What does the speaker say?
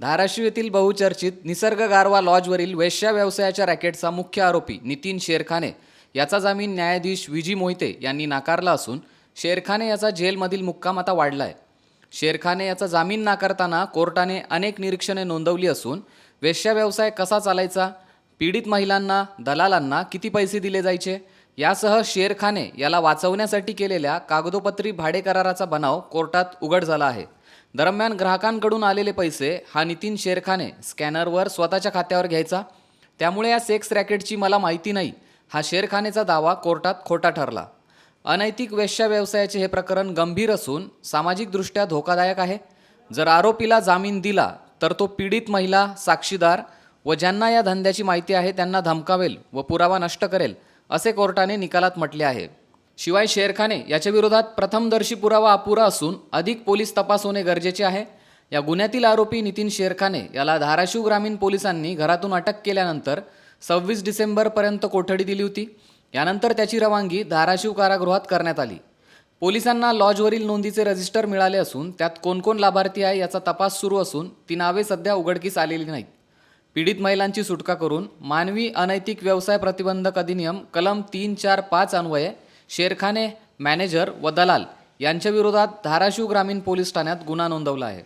धाराशिव येथील बहुचर्चित निसर्ग गारवा लॉजवरील वेश्या व्यवसायाच्या रॅकेटचा मुख्य आरोपी नितीन शेरखाने याचा जामीन न्यायाधीश विजी मोहिते यांनी नाकारला असून शेरखाने याचा जेलमधील मुक्काम आता वाढला आहे शेरखाने याचा जामीन नाकारताना कोर्टाने अनेक निरीक्षणे नोंदवली असून वेश्या व्यवसाय कसा चालायचा पीडित महिलांना दलालांना किती पैसे दिले जायचे यासह शेरखाने याला वाचवण्यासाठी केलेल्या कागदोपत्री भाडे कराराचा बनाव कोर्टात उघड झाला आहे. दरम्यान ग्राहकांकडून आलेले पैसे हा नितीन शेरखाने स्कॅनरवर स्वतःच्या खात्यावर घ्यायचा. त्यामुळे या सेक्स रॅकेटची मला माहिती नाही हा शेरखानेचा दावा कोर्टात खोटा ठरला. अनैतिक वेश्या व्यवसायाचे हे प्रकरण गंभीर असून सामाजिकदृष्ट्या धोकादायक आहे. जर आरोपीला जामीन दिला तर तो पीडित महिला साक्षीदार व ज्यांना या धंद्याची माहिती आहे त्यांना धमकावेल व पुरावा नष्ट करेल असे कोर्टाने निकालात म्हटले आहे. शिवाय शेरखाने याच्या विरोधात प्रथमदर्शी पुरावा अपुरा असून अधिक पोलीस तपास होणे गरजेचे आहे. या गुन्ह्यातील आरोपी नितीन शेरखाने याला धाराशिव ग्रामीण पोलिसांनी घरातून अटक केल्यानंतर सव्वीस डिसेंबरपर्यंत कोठडी दिली होती. यानंतर त्याची रवानगी धाराशिव कारागृहात करण्यात आली. पोलिसांना लॉजवरील नोंदीचे रजिस्टर मिळाले असून त्यात कोण कोण लाभार्थी आहे याचा तपास सुरू असून ती नावे सध्या उघडकीस आलेली नाहीत. पीडित महिलांची सुटका करून मानवी अनैतिक व्यवसाय प्रतिबंधक अधिनियम कलम तीन चार पाच अन्वये शेरखाने मॅनेजर व दलाल यांच्याविरोधात धाराशिव ग्रामीण पोलीस ठाण्यात गुन्हा नोंदवला आहे.